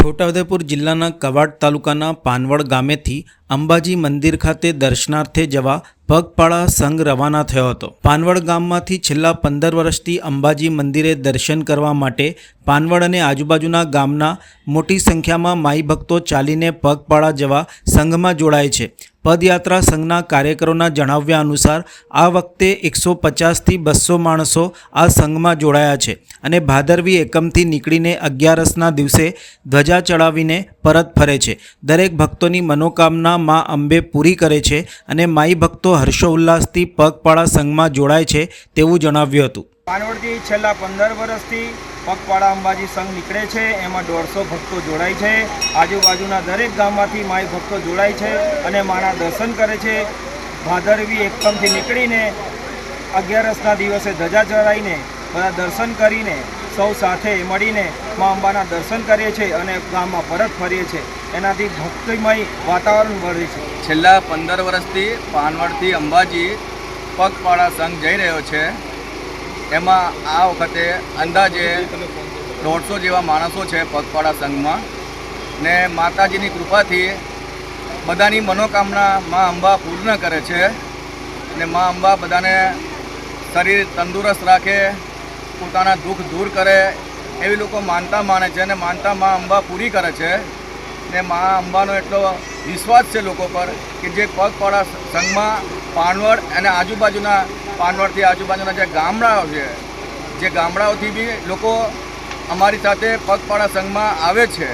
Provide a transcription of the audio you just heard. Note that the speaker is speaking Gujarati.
છોટાઉદેપુર જિલ્લાના કવાડ તાલુકાના પાનવડ ગામેથી અંબાજી મંદિર ખાતે દર્શનાર્થે જવા પગપાળા સંઘ રવાના થયો હતો. પાનવડ ગામમાંથી છેલ્લા પંદર વર્ષથી અંબાજી મંદિરે દર્શન કરવા માટે પાનવડ અને આજુબાજુના ગામના મોટી સંખ્યામાં માઈ ભક્તો ચાલીને પગપાળા જવા સંઘમાં જોડાય છે. પદયાત્રા સંઘના કાર્યકરોના જણાવ્યા અનુસાર, આ વખતે એકસો પચાસથી બસો માણસો આ સંઘમાં જોડાયા છે અને ભાદરવી એકમથી નીકળીને અગિયારસના દિવસે ધ્વજા ચડાવીને પરત ફરે છે. દરેક ભક્તોની મનોકામના મા અંબે પૂરી કરે છે અને માઈ ભક્તો હર્ષોલ્લાસથી પગપાળા સંઘમાં જોડાય છે તેવું જણાવ્યું હતું. પાનવડથી છેલ્લા પંદર વર્ષથી પગપાળા અંબાજી સંઘ નીકળે છે. એમાં દોઢસો ભક્તો જોડાય છે. આજુબાજુના દરેક ગામમાંથી માઈ ભક્તો જોડાય છે અને માના દર્શન કરે છે. ભાદરવી એકમથી નીકળીને અગિયારસના દિવસે ધજા ચડાવીને બધા દર્શન કરીને સૌ સાથે મળીને મા અંબાના દર્શન કરીએ છીએ અને ગામમાં પરત ફરીએ છીએ. એનાથી ભક્તિમય વાતાવરણ વધે છે. છેલ્લા પંદર વર્ષથી પાનવડથી અંબાજી પગપાળા સંઘ જઈ રહ્યો છે. એમાં આ વખતે અંદાજે દોઢસો જેવા માણસો છે પગપાળા સંઘમાં. ને માતાજીની કૃપાથી બધાની મનોકામના મા અંબા પૂર્ણ કરે છે. ને મા અંબા બધાને શરીર તંદુરસ્ત રાખે પોતાના દુઃખ દૂર કરે એવી લોકો માનતા માને છે અને માનતા મા અંબા પૂરી કરે છે. ને મા અંબાનો એટલો વિશ્વાસ છે લોકો પર કે જે પગપાળા સંઘમાં પાનવડ અને આજુબાજુના પાનવડથી આજુબાજુના જે ગામડાઓ છે, જે ગામડાઓથી બી લોકો અમારી સાથે પગપાળા સંઘમાં આવે છે.